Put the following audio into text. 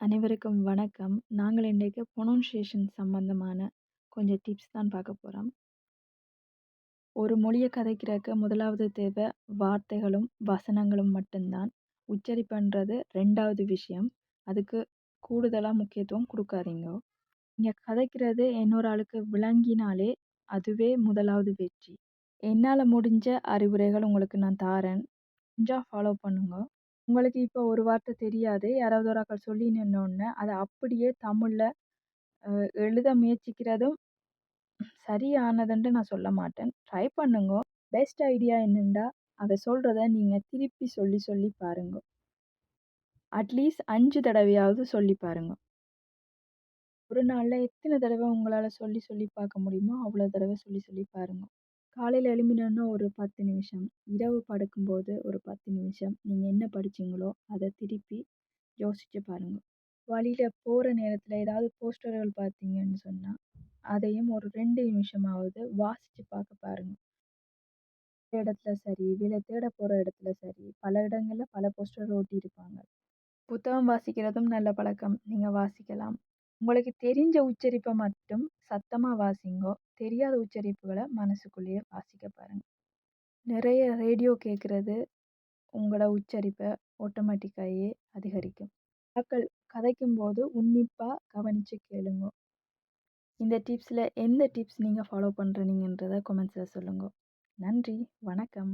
அனைவருக்கும் வணக்கம். நாங்கள் இன்றைக்கு ப்ரொனன்சியேஷன் சம்பந்தமான கொஞ்சம் டிப்ஸ் தான் பார்க்க போறோம். ஒரு மொழிய கதைக்கிறக்கு முதலாவது தேவை வார்த்தைகளும், வசனங்களும் மட்டும்தான். உச்சரிப்புன்றது ரெண்டாவது விஷயம். அதுக்கு கூடுதலா முக்கியத்துவம் குடுக்காதீங்க. நீங்க கதைக்கிறது இன்னொரு ஆளுக்கு விளங்கினாலே அதுவே முதலாவது வெற்றி. என்னால முடிஞ்ச அறிவுரைகள் உங்களுக்கு நான் தாரேன். கொஞ்சம் ஃபாலோ பண்ணுங்க. உங்களுக்கு இப்போ ஒரு வார்த்தை தெரியாது. யாராவது ஒரு ஆக்கள் சொல்லி நின்னோனே, அத அப்படியே தமிழ்ல அ எழுத முயற்சிக்கிறதும் சரியானதுன்ட்டு நான் சொல்ல மாட்டேன். ட்ரை பண்ணுங்க. பெஸ்ட் ஐடியா என்னன்னா, அவ சொல்றத நீங்க திருப்பி சொல்லி சொல்லி பாருங்க. அட்லீஸ்ட் 5 தடவையாவது சொல்லி பாருங்க. ஒரு நாள்ல எத்தன தடவ உங்களால சொல்லி சொல்லி பார்க்க முடியுமோ, அவ்வளோ தடவ சொல்லி சொல்லி பாருங்க. காலையில் எழும்பினோன ஒரு 10 நிமிஷம், இரவு படுக்கும்போது ஒரு 10 நிமிஷம், நீங்கள் என்ன படிச்சீங்களோ அதை திருப்பி யோசிச்சு பாருங்கள் வழியில் போகிற நேரத்தில் ஏதாவது போஸ்டர்கள் பார்த்தீங்கன்னு சொன்னால் அதையும் ஒரு ரெண்டு நிமிஷமாவது வாசித்து பார்க்க பாருங்கள் இடத்துல சரி, வேலை தேட போகிற இடத்துல சரி, பல இடங்களில் பல போஸ்டர் ஒட்டியிருப்பாங்க. புத்தகம் வாசிக்கிறதும் நல்ல பழக்கம். நீங்கள் வாசிக்கலாம். உங்களுக்கு தெரிஞ்ச உச்சரிப்பை மட்டும் சத்தமாக வாசிங்கோ. தெரியாத உச்சரிப்புகளை மனசுக்குள்ளேயே வாசிக்க பாருங்கள் நிறைய ரேடியோ கேட்குறது உங்களோட உச்சரிப்பை ஆட்டோமேட்டிக்காகவே அதிகரிக்கும். மக்கள் கதைக்கும்போது உன்னிப்பாக கவனித்து கேளுங்க. இந்த டிப்ஸில் எந்த டிப்ஸ் நீங்கள் ஃபாலோ பண்ணுறீங்கன்றத கொமெண்ட்ஸில் சொல்லுங்க. நன்றி, வணக்கம்.